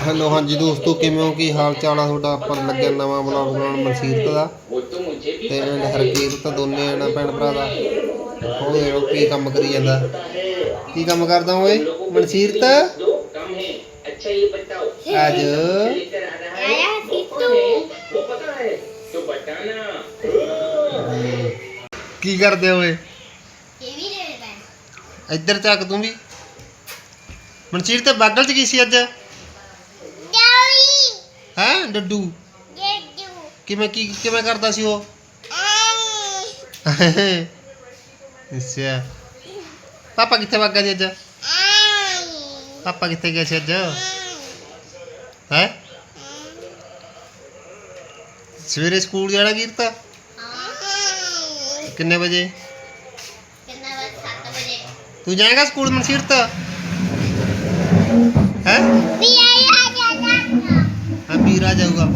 Hello, ਹਾਂਜੀ ਦੋਸਤੋ, ਕਿਵੇਂ ਹੋ? ਕੀ ਹਾਲ ਚਾਲ ਆ ਤੁਹਾਡਾ? ਆਪਾਂ ਲੱਗਿਆ ਨਵਾਂ ਬਲੌਗ ਬਣਾਉਣ ਮਨਸੀਰਤ ਦਾ। ਤੇ ਐਂਡ ਹਰਕੀਰਤ ਦੋਨੇ ਆਣਾ ਭੈਣ ਭਰਾ ਦਾ। ਉਹ ਦੇਖੋ ਕੀ ਕੰਮ ਕਰੀ ਜਾਂਦਾ। ਕੀ ਕੰਮ ਕਰਦਾ ਓਏ? ਮਨਸੀਰਤ ਅੱਜ? ਆਇਆ ਸੀਤੂ ਕੀ ਕਰਦੇ ਓਏ? ਇਧਰ ਚੱਕ ਤੂੰ ਵੀ। ਮਨਸੀਰ ਤੇ ਬਾਗਲ ਚ ਕੀ ਸੀ ਅੱਜ? ਡੱਡੂ? ਕਿਵੇਂ ਕੀ ਕਿਵੇਂ ਕਰਦਾ ਸੀ ਉਹ? ਅੱਛਾ। ਪਾਪਾ ਕਿੱਥੇ ਵਗ ਗਿਆ ਅੱਜ? ਪਾਪਾ ਕਿੱਥੇ ਗਿਆ ਸੀ ਹੈ? ਸਵੇਰੇ ਸਕੂਲ ਜਾਣਾ ਕੀਰਤਾ? ਕਿੰਨੇ ਵਜੇ? ਕਿੰਨਾ ਵਜੇ? 7 ਵਜੇ। ਤੂੰ ਜਾਏਗਾ ਸਕੂਲ ਮਨਸੀਰਤਾ?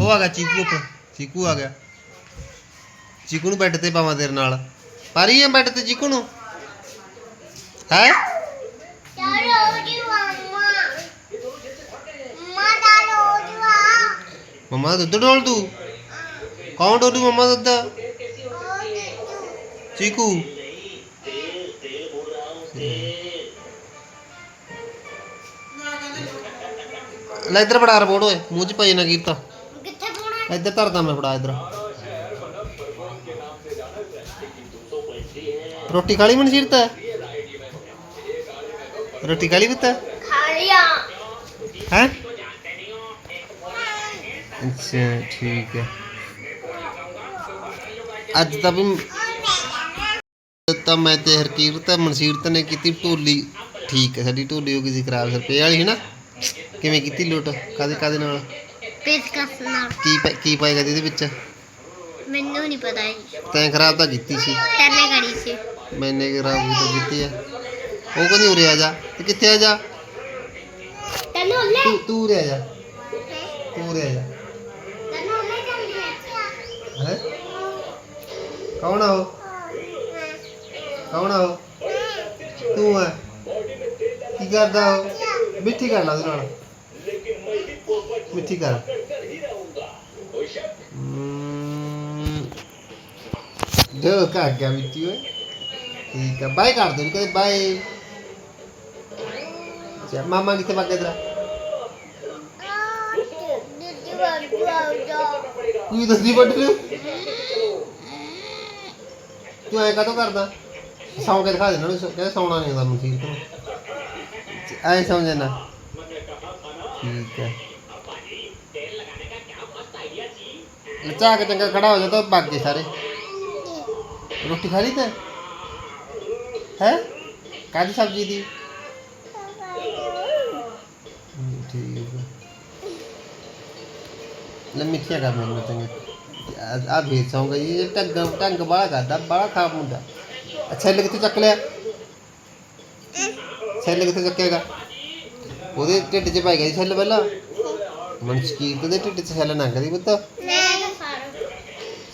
ਉਹ ਆ ਗਿਆ ਚੀਕੂ ਉੱਪਰ। ਚੀਕੂ ਆ ਗਿਆ। ਚੀਕੂ ਨੂੰ ਬੈੱਡ ਤੇ ਪਾਵਾਂ ਤੇਰੇ ਨਾਲ। ਪਾਰੀ ਆ ਬੈੱਡ ਤੇ ਚੀਕੂ ਨੂੰ? ਹੈ? ਮਮਾ। ਦੁੱਧ ਡੋਲ ਤੂੰ ਕੌਣ ਡੋਲੂ ਮਮਾ ਦੁੱਧ? ਚੀਕੂ। ਲੈ ਇਧਰ ਬੜਾ ਰਿਪੋਰਟ ਹੋਏ ਮੂੰਹ ਚ ਪਈ ਨਾ ਕੀਤਾ ਇੱਧਰ ਧਰਦਾ ਮੈਂ ਫੜਾ ਇੱਧਰ। ਰੋਟੀ ਖਾਲੀ ਮਨ ਸਿਰਤਾ ਰੋਟੀ ਖਾਲੀ ਬਿਤਾ ਖਾਲਿਆ ਹੈ? ਅੱਛਾ ਠੀਕ ਹੈ। ਅੱਜ ਤਾਂ ਵੀ ਤਾਂ ਮੈਂ ਤੇ ਹਰਕੀਰ ਤਾਂ ਮਨਸੀਰਤ ਨੇ ਕੀਤੀ ਢੋਲੀ। ਠੀਕ ਹੈ ਸਾਡੀ ਢੋਲੀ ਹੋ ਗਈ ਸੀ ਖਰਾਬ ਸਰਪੇ ਵਾਲੀ ਹੈ ਨਾ? ਕਿਵੇਂ ਕੀਤੀ ਲੋਟ? ਕਾਦੇ ਕਾਦੇ ਨਾਲ? ਪੇਚਕਸ ਨਾਲ ਕੀ ਪਾ- ਕੀ ਪਾਏਗਾ ਇਹਦੇ ਵਿੱਚ? ਮੈਨੂੰ ਨਹੀਂ ਪਤਾ ਜੀ। ਤੈਂ ਖਰਾਬ ਤਾਂ ਕੀਤੀ ਸੀ। ਤੈਨੇ ਕਰੀ ਸੀ। ਮੈਨੇ ਖਰਾਬ ਵੀ ਤਾਂ ਕੀਤੀ ਆ। ਉਹ ਕਹਿੰਦੀ ਉਰੇ ਆ ਜਾ। ਤੇ ਕਿੱਥੇ ਆ ਜਾ? ਤੈਨੂੰ ਲੈ। ਤੂੰ ਤੂੰ ਉਰੇ ਆ ਜਾ। ਤੂੰ ਉਰੇ ਆ ਜਾ। ਤੈਨੂੰ ਲੈ ਜਾਂਦੀ ਹੈ ਹੈ? ਕੌਣ ਆ ਉਹ? ਕੌਣ ਆ ਉਹ? ਤੂੰ ਆ। ਕੀ ਕਰਦਾ ਉਹ? ਮਿੱਠੀ ਕਰ ਲਾ ਉਹਦੇ ਨਾਲ। ਮਿੱਠੀ ਕਰ। ਦੋ ਕਾ ਗਿਆ ਮਿੱਠੀ, ਓਏ। ਠੀਕ ਆ, ਬਾਏ ਕਰ ਦੇ ਕਦੇ ਬਾਏ। ਚਾ ਮਾਮਾ ਕਿੱਥੇ ਭੱਗ ਗਿਆ ਤੂੰ ਦੱਸਦੀ ਵੱਡ ਲਿਓ ਤੂੰ ਐ ਕਾਤੋਂ ਕਰਦਾ? ਸੌਂ ਕੇ ਦਿਖਾ ਦੇਣਾ ਨੂੰ ਕਹਿੰਦੇ ਸੌਣਾ ਨਹੀਂ ਆਉਂਦਾ ਮਸੀਰ ਤੋਂ ਐ ਸਮਝ ਠੀਕ ਹੈ ਲਚਾ ਕੇ ਚੰਗਾ ਖੜਾ ਹੋ ਜਾ ਤਾਂ ਭੱਗ ਗਏ ਸਾਰੇ। ਰੋਟੀ ਖਾ ਲਈ ਤੇ? ਹੈ? ਕਾਹਦੀ ਸਬਜ਼ੀ ਦੀ? ਹਮ, ਠੀਕ ਹੈ ਲੈ ਮਿੱਠੀਆਂ ਕਰ ਮੈਨੂੰ ਚੰਗੇ। ਆ ਭੇਜ ਸੌਂਗਾ ਇਹ ਢੰਗ ਢੰਗ ਬਾਹਲਾ ਕਰਦਾ ਬਾਹਲਾ ਖਾਪ ਮੁੰਡਾ। ਅੱਛਾ ਛੱਲ ਕਿੱਥੇ ਚੱਕ ਲਿਆ? ਛੱਲ ਕਿੱਥੇ ਚੱਕੇਗਾ? ਉਹਦੇ ਢਿੱਡ 'ਚ ਪੈ ਗਿਆ ਸੀ ਪਹਿਲਾਂ? ਮਨਸ਼ਕੀਰਤ ਦੇ ਢਿੱਡ 'ਚ ਛੱਲ ਨਾ ਕਰੀ ਪੁੱਤ।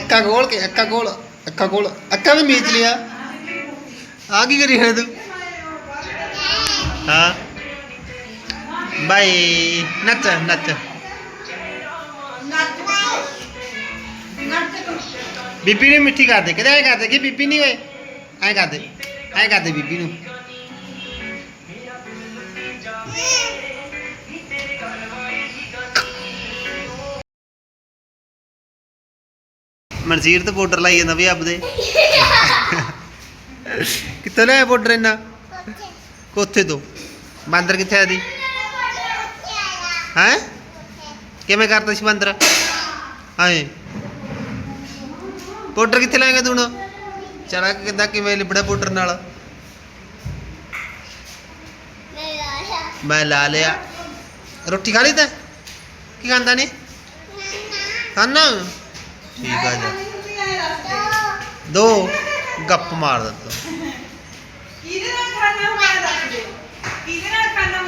ਚੱਕ ਅੱਖਾਂ ਕੇ, ਅੱਖਾਂ ਖੋਲ ਅੱਖਾਂ ਖੋਲ। ਅੱਖਾਂ ਵੀ ਮੀਚ ਲਿਆ ਆ ਕੀ ਕਰੀ ਹੈ ਤੂੰ? ਹਾਂ। ਬਾਈ, ਨੱਚ ਨੱਚ। ਬੀਬੀ ਨੂੰ ਮਿੱਠੀ ਕਰਦੇ ਕਿਤੇ ਐ ਕਰ ਕਿ ਬੀਬੀ ਨਹੀਂ ਓਏ ਐ ਕਰਦੇ ਐ ਕਰ ਬੀਬੀ ਨੂੰ। ਮਨਜ਼ੀਰ ਤੇ ਬਾਰਡਰ ਲਾਈ ਜਾਂਦਾ ਵੀ ਆਪਦੇ ਕਿੱਥੋਂ ਲਿਆ ਬਾਰਡਰ ਇੰਨਾ? ਕੋਥੇ ਤੋਂ। ਬਾਂਦਰ ਕਿੱਥੇ ਆ ਦੀ ਹੈ? ਕਿਵੇਂ ਕਰਦਾ ਸੀ ਬਾਂਦਰ? ਹਾਂ ਪਾਊਡਰ ਕਿੱਥੇ ਲਾਏਗਾ ਤੂੰ ਹੁਣ? ਚਲਾ ਕਿੱਦਾਂ ਕਿਵੇਂ ਲਿਬੜਾ ਪਾਊਡਰ ਨਾਲ? ਮੈਂ ਮੈਂ ਲਾ ਲਿਆ। ਰੋਟੀ ਖਾ ਲਈ ਤੈਂ? ਕੀ ਖਾਂਦਾ ਨੇ? ਖਾਣਾ ਠੀਕ ਆ ਜਾ। ਦੋ ਗੱਪ ਮਾਰ ਦਿੱਤਾ।